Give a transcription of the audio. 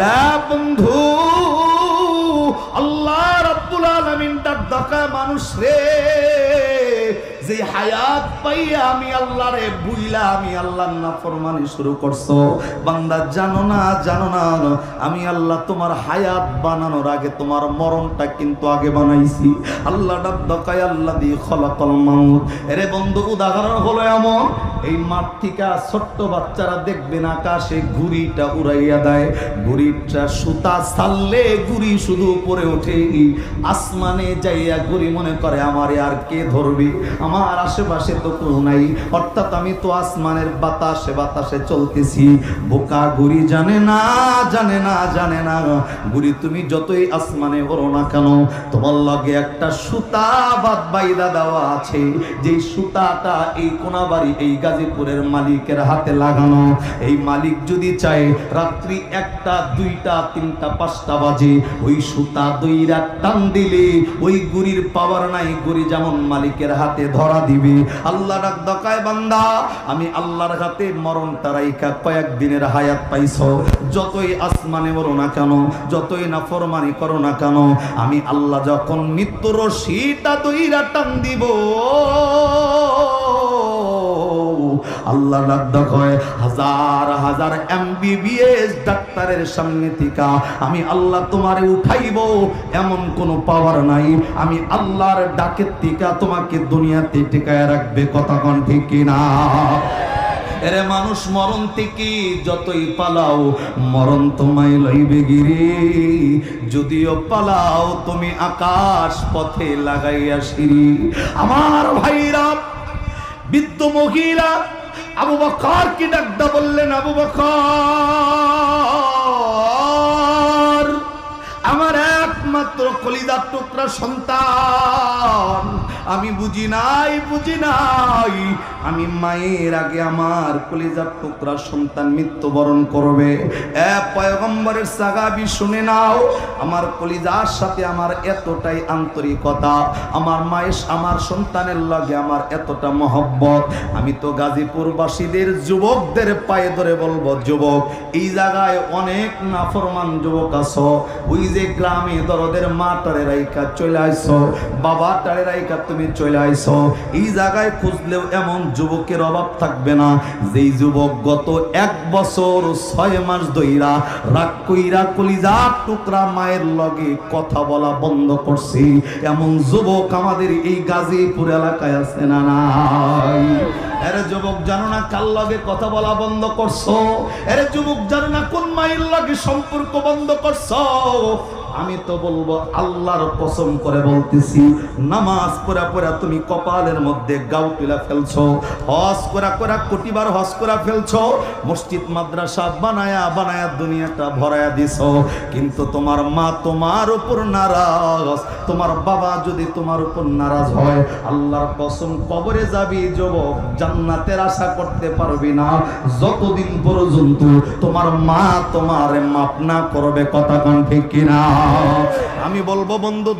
রে বন্ধু আল্লাহ রব্বুল আলমিন তার দকা মানুষ রে। যে হায়াত পাইয়া আমি আল্লাহ রে বুইলা আমি আল্লাহর নাফরমানি শুরু করছ। বান্দা, জানো না জানো না আমি আল্লাহ তোমার হায়াত বানানোর আগে তোমার মরণটা কিন্তু আগে বানাইছি। আল্লাহ ডাব্বাকায় আল্লাহ দিয়ে খলাকল মাউত। এরে বন্ধু, উদাহরণ হলো এমন, এই মাঠ ছোট্ট বাচ্চারা দেখবেন আকাশে ঘুড়িটা উড়াইয়া দেয়। ঘুড়িটা সুতা ছাড়লে ঘুড়ি শুধু উপরে ওঠে আসমানে যাইয়া ঘুড়ি মনে করে, আমারে আর কে ধরবে? আমার আশেপাশে তো কেউ নাই। অর্থাৎ আমি তো আসমানের বাতাসে বাতাসে চলতেছি। বোকা ঘুড়ি জানে না জানে না জানে না। ঘুড়ি তুমি যতই আসমানে ওরো না কেন, তোমার লগে একটা সুতা বাদ বাইদা দেওয়া আছে। যে সুতাটা এই কোনাবাড়ি, এই গাজীপুরের মালিকের হাতে লাগানো। এই মালিক যদি চায়, রাত্রি একটা, দুইটা, তিনটা, পাঁচটা বাজে, ওই সুতা দইরা টান দিলে, ওই গুড়ির পাওয়ার নাই। গুড়ি যেমন মালিকের হাতে ধরা দিবে। আল্লাহ ডাক, দকায় বান্দা, আমি আল্লাহর হাতে মরণ তারাইকা কয়েকদিনের হায়াত পাইছো। যতই আসমানে মরো না কেন, যতই না ফরমানি করো না কেন, আমি আল্লাহ যখন মৃত্যুর রশিটা তৈরা টান দিব। আল্লাহ রাদ্দা হাজার হাজার এমবিবিএস ডাক্তারের সামনে থিকা। আমি আল্লাহ তোমারে উঠাইব, এমন কোনো পাওয়ার নাই। আমি আল্লাহর ডাকের থেকে তোমাকে দুনিয়াতে টিকায় রাখবে, কথা কন ঠিক কিনা এরে মানুষ, মরণ থেকে যতই পালাও, মরণ তোমায় লইবে গিরি। যদিও পালাও, তুমি আকাশ পথে লাগাইয়া সিঁড়ি। আমার ভাইরা, বৃদ্ধ মহিলা আবু বকর কি ডাকদা বললেন আবু বকর আমার একমাত্র কলিদার টুকরা সন্তান। আমি বুঝি নাই বুঝি নাই। আমি মায়ের আগে আমার কলিজার টুকরা সন্তান মৃত্যুবরণ করবে। এ পয়গম্বরের সাগাবি শুনে নাও, আমার কলিজার সাথে আমার এতটাই আন্তরিকতা, আমার মায়ের, আমার সন্তানের লগে আমার এতটা মহব্বত। আমি তো গাজীপুরবাসীদের যুবকদের পায়ে ধরে বলব, যুবক, এই জায়গায় অনেক নাফরমান যুবক আছো। ওই যে গ্রামে দরদের মা টারে রাইকা চলে আইছো বাবা টারে রাইকা তুমি চলে আইছো এই জায়গায় খুঁজলেও এমন যুবকের অভাব থাকবে না। যেই যুবক গত এক বছর ছয় মাস দইরা রাগ কইরা কলিজা টুকরা মায়ের লগে কথা বলা বন্ধ করছি। এমন যুবক আমাদের এই গাজীপুর এলাকায় আছে না নাই? যুবক জানো না কার লগে কথা বলা বন্ধ করছ? এরে যুবক জানো না কোন মায়ের লগে সম্পর্ক বন্ধ করছ? আমি তো বলব আল্লাহর কসম করে বলতেছি, নামাজ পড়া পড়া তুমি কপালের মধ্যে গাও তুলা ফেলছো, হজ করা করা কোটিবার হজ করা ফেলছো, মসজিদ, মাদ্রাসা বানায়া বানায়া দুনিয়াটা ভরায়া দিছো। কিন্তু তোমার মা তোমার উপর নারাজ, তোমার বাবা যদি তোমার উপর নারাজ হয়, আল্লাহর কসম কবরে যাবি যুবক জান্নাতের আশা করতে পারবি না। যতদিন পর্যন্ত তোমার মা তোমার মাপ না করবে, কথা কন ঠিক কিনা? আমি বলব বন্ধু